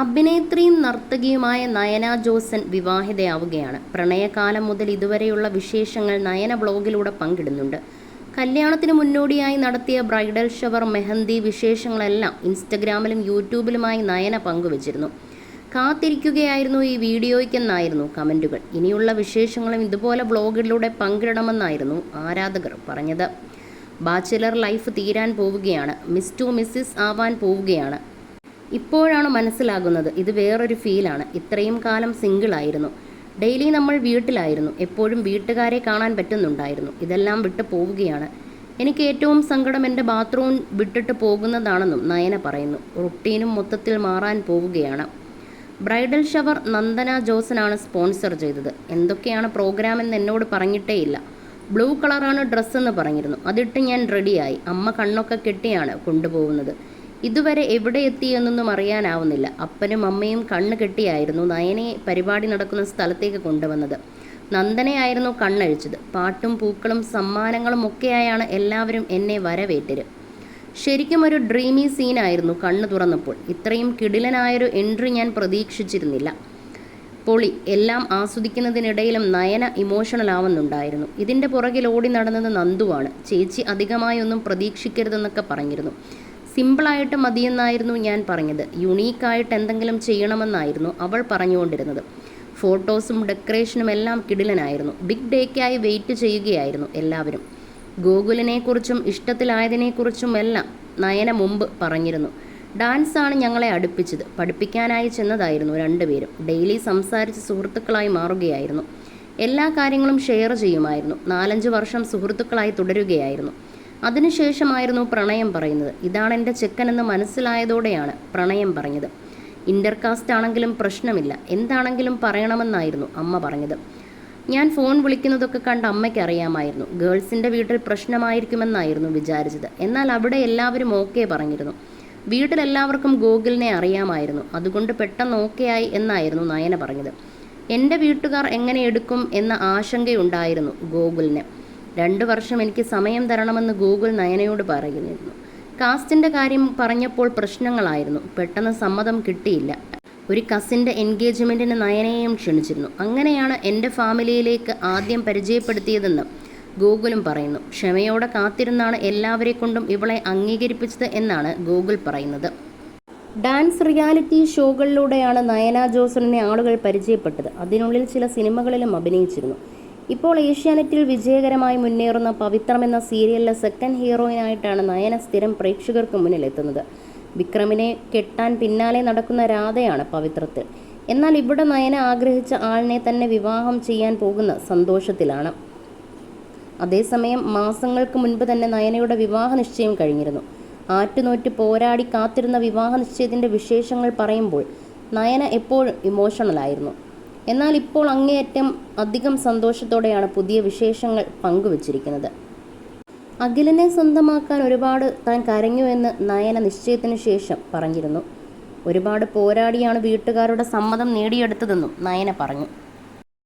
അഭിനേത്രിയും നർത്തകിയുമായ നയന ജോസൻ വിവാഹിതയാവുകയാണ്. പ്രണയകാലം മുതൽ ഇതുവരെയുള്ള വിശേഷങ്ങൾ നയന ബ്ലോഗിലൂടെ പങ്കിടുന്നുണ്ട്. കല്യാണത്തിന് മുന്നോടിയായി നടത്തിയ ബ്രൈഡൽ ഷവർ മെഹന്തി വിശേഷങ്ങളെല്ലാം ഇൻസ്റ്റഗ്രാമിലും യൂട്യൂബിലുമായി നയന പങ്കുവച്ചിരുന്നു. കാത്തിരിക്കുകയായിരുന്നു ഈ വീഡിയോയ്ക്കെന്നായിരുന്നു കമന്റുകൾ ഇനിയുള്ള വിശേഷങ്ങളും ഇതുപോലെ ബ്ലോഗിലൂടെ പങ്കിടണമെന്നായിരുന്നു ആരാധകർ പറഞ്ഞത്. ബാച്ചിലർ ലൈഫ് തീരാൻ പോവുകയാണ്. മിസ് ടു മിസ്സിസ് ആവാൻ പോവുകയാണ്. ഇപ്പോഴാണ് മനസ്സിലാകുന്നത് ഇത് വേറൊരു ഫീലാണ് ഇത്രയും കാലം സിംഗിൾ ആയിരുന്നു. ഡെയിലി നമ്മൾ വീട്ടിലായിരുന്നു. എപ്പോഴും വീട്ടുകാരെ കാണാൻ പറ്റുന്നുണ്ടായിരുന്നു. ഇതെല്ലാം വിട്ടു പോവുകയാണ്. എനിക്ക് ഏറ്റവും സങ്കടം എന്റെ ബാത്റൂം വിട്ടിട്ട് പോകുന്നതാണെന്നും നയന പറയുന്നു. റുട്ടീനും മൊത്തത്തിൽ മാറാൻ പോവുകയാണ്. ബ്രൈഡൽ ഷവർ നന്ദന ജോസനാണ് സ്പോൺസർ ചെയ്തത്. എന്തൊക്കെയാണ് പ്രോഗ്രാം എന്ന് എന്നോട് പറഞ്ഞിട്ടേയില്ല ബ്ലൂ കളറാണ് ഡ്രസ്സെന്ന് പറഞ്ഞിരുന്നു. അതിട്ട് ഞാൻ റെഡിയായി അമ്മ കണ്ണൊക്കെ കെട്ടിയാണ് കൊണ്ടുപോകുന്നത് ഇതുവരെ എവിടെ എത്തിയെന്നൊന്നും അറിയാനാവുന്നില്ല. അപ്പനും അമ്മയും കണ്ണ് കെട്ടിയായിരുന്നു നയനയെ പരിപാടി നടക്കുന്ന സ്ഥലത്തേക്ക് കൊണ്ടുവന്നത്. നന്ദനയായിരുന്നു കണ്ണഴിച്ചത്. പാട്ടും പൂക്കളും സമ്മാനങ്ങളും ഒക്കെയായാണ് എല്ലാവരും എന്നെ വരവേറ്റത്. ശരിക്കും ഒരു ഡ്രീമി സീനായിരുന്നു കണ്ണു തുറന്നപ്പോൾ. ഇത്രയും കിടിലനായൊരു എൻട്രി ഞാൻ പ്രതീക്ഷിച്ചിരുന്നില്ല. പൊളി എല്ലാം ആസ്വദിക്കുന്നതിനിടയിലും നയന ഇമോഷണൽ ആവുന്നുണ്ടായിരുന്നു. ഇതിന്റെ പുറകിൽ ഓടി നടന്നത് നന്ദുവാണ്. ചേച്ചി അധികമായൊന്നും പ്രതീക്ഷിക്കരുതെന്നൊക്കെ പറഞ്ഞിരുന്നു. സിമ്പിളായിട്ട് മതിയെന്നായിരുന്നു ഞാൻ പറഞ്ഞത്. യുണീക്കായിട്ട് എന്തെങ്കിലും ചെയ്യണമെന്നായിരുന്നു അവൾ പറഞ്ഞുകൊണ്ടിരുന്നത്. ഫോട്ടോസും ഡെക്കറേഷനും എല്ലാം കിടിലനായിരുന്നു. ബിഗ് ഡേക്കായി വെയിറ്റ് ചെയ്യുകയായിരുന്നു എല്ലാവരും. ഗോകുലിനെക്കുറിച്ചും ഇഷ്ടത്തിലായതിനെക്കുറിച്ചും എല്ലാം നയന മുമ്പ് പറഞ്ഞിരുന്നു. ഡാൻസാണ് ഞങ്ങളെ അടുപ്പിച്ചത്. പഠിപ്പിക്കാനായി ചെന്നതായിരുന്നു രണ്ടുപേരും. ഡെയിലി സംസാരിച്ച് സുഹൃത്തുക്കളായി മാറുകയായിരുന്നു. എല്ലാ കാര്യങ്ങളും ഷെയർ ചെയ്യുമായിരുന്നു. നാലഞ്ച് വർഷം സുഹൃത്തുക്കളായി തുടരുകയായിരുന്നു. അതിനുശേഷമായിരുന്നു പ്രണയം പറയുന്നത്. ഇതാണ് എന്റെ ചെക്കനെന്ന് മനസ്സിലായതോടെയാണ് പ്രണയം പറഞ്ഞത്. ഇന്റർകാസ്റ്റ് ആണെങ്കിലും പ്രശ്നമില്ല. എന്താണെങ്കിലും പറയണമെന്നായിരുന്നു അമ്മ പറഞ്ഞത്. ഞാൻ ഫോൺ വിളിക്കുന്നതൊക്കെ കണ്ട് അമ്മയ്ക്ക് അറിയാമായിരുന്നു. ഗേൾസിന്റെ വീട്ടിൽ പ്രശ്നമായിരിക്കുമെന്നായിരുന്നു വിചാരിച്ചത്. എന്നാൽ അവിടെ എല്ലാവരും ഓക്കെ പറഞ്ഞിരുന്നു. വീട്ടിലെല്ലാവർക്കും ഗോകുലിനെ അറിയാമായിരുന്നു. അതുകൊണ്ട് പെട്ടെന്ന് ഓക്കെ ആയി എന്നായിരുന്നു നയന പറഞ്ഞത്. എന്റെ വീട്ടുകാർ എങ്ങനെ എടുക്കും എന്ന ആശങ്കയുണ്ടായിരുന്നു ഗോകുലിന്. രണ്ട് വർഷം എനിക്ക് സമയം തരണമെന്ന് ഗൂഗിൾ നയനയോട് പറയുന്നിരുന്നു കാസ്റ്റിന്റെ കാര്യം പറഞ്ഞപ്പോൾ പ്രശ്നങ്ങളായിരുന്നു. പെട്ടെന്ന് സമ്മതം കിട്ടിയില്ല. ഒരു കസിന്റെ എൻഗേജ്മെന്റിന് നയനയെയും ക്ഷണിച്ചിരുന്നു. അങ്ങനെയാണ് എന്റെ ഫാമിലിയിലേക്ക് ആദ്യം പരിചയപ്പെടുത്തിയതെന്ന് ഗൂഗിളും പറയുന്നു. ക്ഷമയോടെ കാത്തിരുന്നാണ് എല്ലാവരെ കൊണ്ടും ഇവളെ അംഗീകരിപ്പിച്ചത് എന്നാണ് ഗൂഗിൾ പറയുന്നത്. ഡാൻസ് റിയാലിറ്റി ഷോകളിലൂടെയാണ് നയന ജോസണിനെ ആളുകൾ പരിചയപ്പെട്ടത്. അതിനുള്ളിൽ ചില സിനിമകളിലും അഭിനയിച്ചിരുന്നു. ഇപ്പോൾ ഏഷ്യാനെറ്റിൽ വിജയകരമായി മുന്നേറുന്ന പവിത്രം എന്ന സീരിയലിലെ സെക്കൻഡ് ഹീറോയിനായിട്ടാണ് നയന സ്ഥിരം പ്രേക്ഷകർക്ക് മുന്നിലെത്തുന്നത് വിക്രമിനെ കെട്ടാൻ പിന്നാലെ നടക്കുന്ന രാധയാണ് പവിത്രത്തിൽ. എന്നാൽ ഇവിടെ നയന ആഗ്രഹിച്ച ആളിനെ തന്നെ വിവാഹം ചെയ്യാൻ പോകുന്ന സന്തോഷത്തിലാണ്. അതേസമയം മാസങ്ങൾക്ക് മുൻപ് തന്നെ നയനയുടെ വിവാഹ നിശ്ചയം കഴിഞ്ഞിരുന്നു. ആറ്റുനോറ്റ് പോരാടി കാത്തിരുന്ന വിവാഹ നിശ്ചയത്തിന്റെ വിശേഷങ്ങൾ പറയുമ്പോൾ നയന എപ്പോഴും ഇമോഷണലായിരുന്നു എന്നാൽ ഇപ്പോൾ അങ്ങേയറ്റം അധികം സന്തോഷത്തോടെയാണ് പുതിയ വിശേഷങ്ങൾ പങ്കുവച്ചിരിക്കുന്നത്. അഖിലിനെ സ്വന്തമാക്കാൻ ഒരുപാട് താൻ കരഞ്ഞു എന്ന് നയന നിശ്ചയത്തിന് ശേഷം പറഞ്ഞിരുന്നു. ഒരുപാട് പോരാടിയാണ് വീട്ടുകാരുടെ സമ്മതം നേടിയെടുത്തതെന്നും നയന പറഞ്ഞു.